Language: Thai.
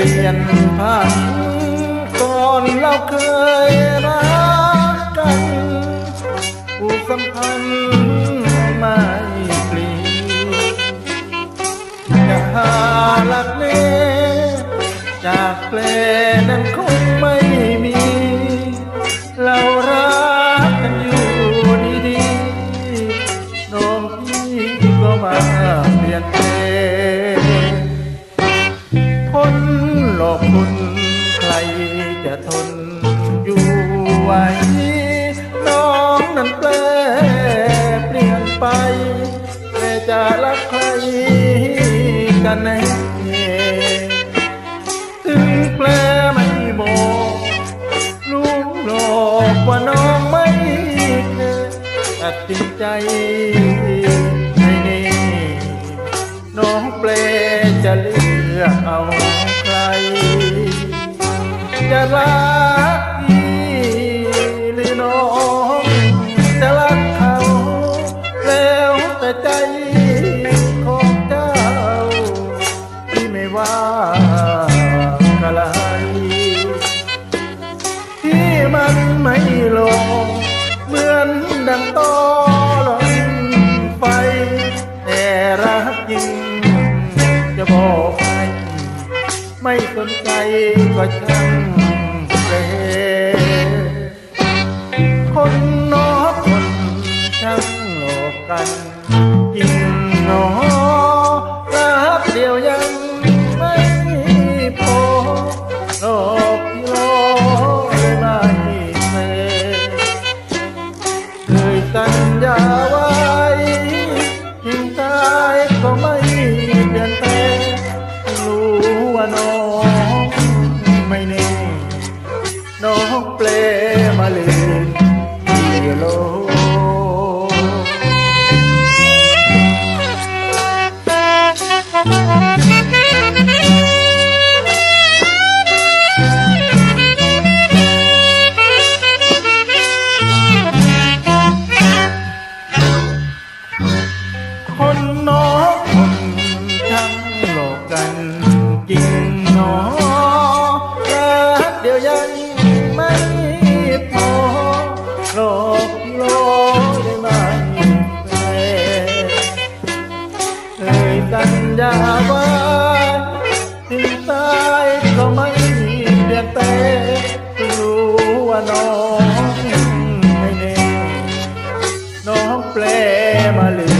ลเปลี่ยนผ่านก่อนเราเคยรักกันผูกสัมพันธ์ไม่เปลี่ยนจะหาหลักเลจากแปลนั้นคงไม่มี เรารักกันอยู่ดีๆน้องพี่ก็มา คุณใครจะทนอยู่ไหวน้องนั้นแปลเปลี่ยนไปแต่จะรักใครกันแน่ถึงแปลไม่บอกรู้หลอกว่าน้องไม่เคยตัดสินใจให้แนี่น้องเปลจะเลือกเอาใคร จะรักพี่หรือน้องจะรักเขา แล้วแต่ใจของเจ้าที่ไม่ว่าอะไรที่มันไม่ลง เหมือนดังตอหลอนไฟแต่รักจริงจะบอก ไม่สนใจก็ช่างเปลคนนอกคนช่างหลอกกันจริงหนอรักเดียวยังไม่พอหลอกที่รอเลยไม่เปเคยสัญญาไว้ถึงตายก็ไม่เปลี่ยนแปลง น้อง problema,